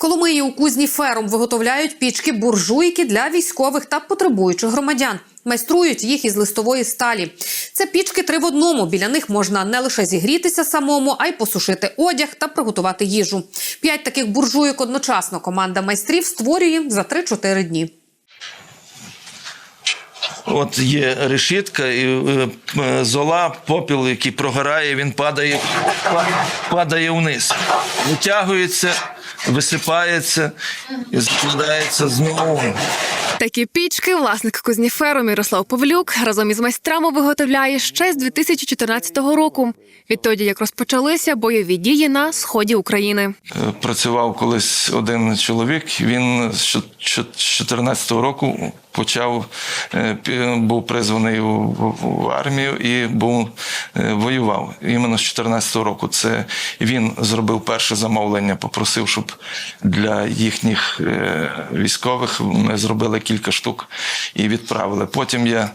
Коломиї у кузні фером виготовляють пічки буржуйки для військових та потребуючих громадян. Майструють їх із листової сталі. Це пічки три в одному. Біля них можна не лише зігрітися самому, а й посушити одяг та приготувати їжу. П'ять таких буржуйок одночасно команда майстрів створює за 3-4 дні. От є решітка, і е, зола, попіл, який прогорає, він падає, падає вниз. Витягується, висипається і закладається знову. Такі пічки власник кузніферу Мірослав Павлюк разом із майстрами виготовляє ще з 2014 року. Відтоді як розпочалися бойові дії на сході України. Е, Працював колись один чоловік. Він з 2014 року почав е, був призваний в, армію і був е, воював. Іменно з 2014 року. Це він зробив перше замовлення, попросив, щоб для їхніх е, військових ми зробили кілька штук і відправили. Потім я.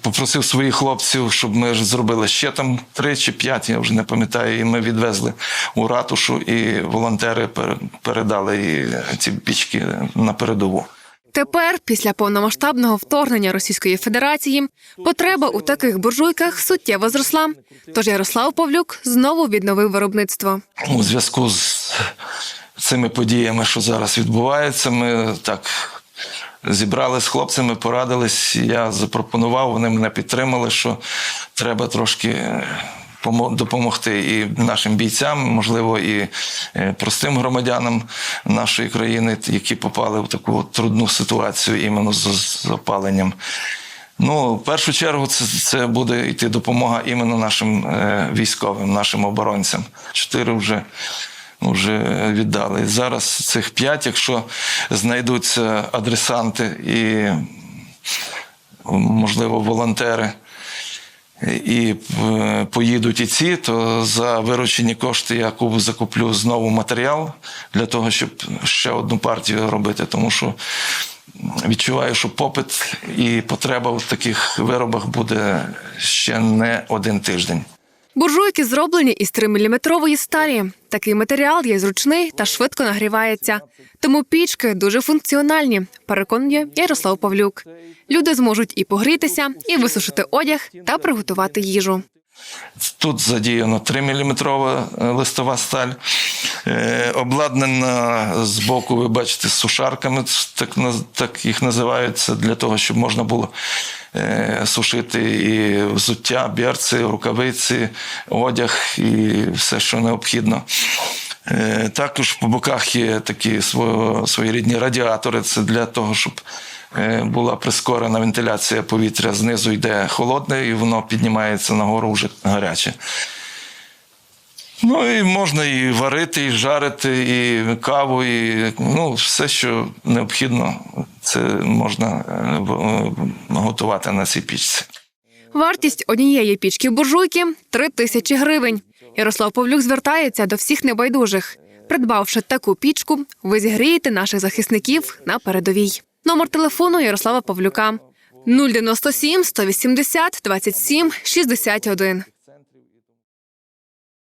Попросив своїх хлопців, щоб ми зробили ще там три чи п'ять, я вже не пам'ятаю. І ми відвезли у ратушу, і волонтери пер- передали ці пічки на передову. Тепер, після повномасштабного вторгнення Російської Федерації, потреба у таких буржуйках суттєво зросла. Тож Ярослав Павлюк знову відновив виробництво. У зв'язку з цими подіями, що зараз відбувається, ми так зібрали з хлопцями, порадились. Я запропонував, вони мене підтримали, що треба трошки. Помо- Допомогти і нашим бійцям, можливо, і е, простим громадянам нашої країни, які попали в таку трудну ситуацію іменно з опаленням. Ну, в першу чергу, це, це буде йти допомога іменно нашим е, військовим, нашим оборонцям. Чотири вже, вже віддали. Зараз цих п'ять, якщо знайдуться адресанти і, можливо, волонтери. І е, поїдуть і ці, то за виручені кошти я закуплю знову матеріал для того, щоб ще одну партію робити, тому що відчуваю, що попит і потреба в таких виробах буде ще не один тиждень. Буржуйки зроблені із 3-мм сталі. Такий матеріал є зручний та швидко нагрівається. Тому пічки дуже функціональні, переконує Ярослав Павлюк. Люди зможуть і погрітися, і висушити одяг та приготувати їжу. Тут задіяно 3-мм листова сталь, е, обладнана з боку, ви бачите, з сушарками, так, так їх називаються, для того, щоб можна було е, сушити і взуття, берці, рукавиці, одяг і все, що необхідно. Е, Також по боках є такі своєрідні радіатори. Це для того, щоб е, була прискорена вентиляція повітря. Знизу йде холодне, і воно піднімається нагору вже гаряче. Ну і можна і варити, і жарити, і каву, і ну, все, що необхідно, це можна е, е, готувати на цій пічці. Вартість однієї пічки буржуйки три тисячі гривень. Ярослав Павлюк звертається до всіх небайдужих. Придбавши таку пічку, ви зігрієте наших захисників на передовій. Номер телефону Ярослава Павлюка 097 180 27 61.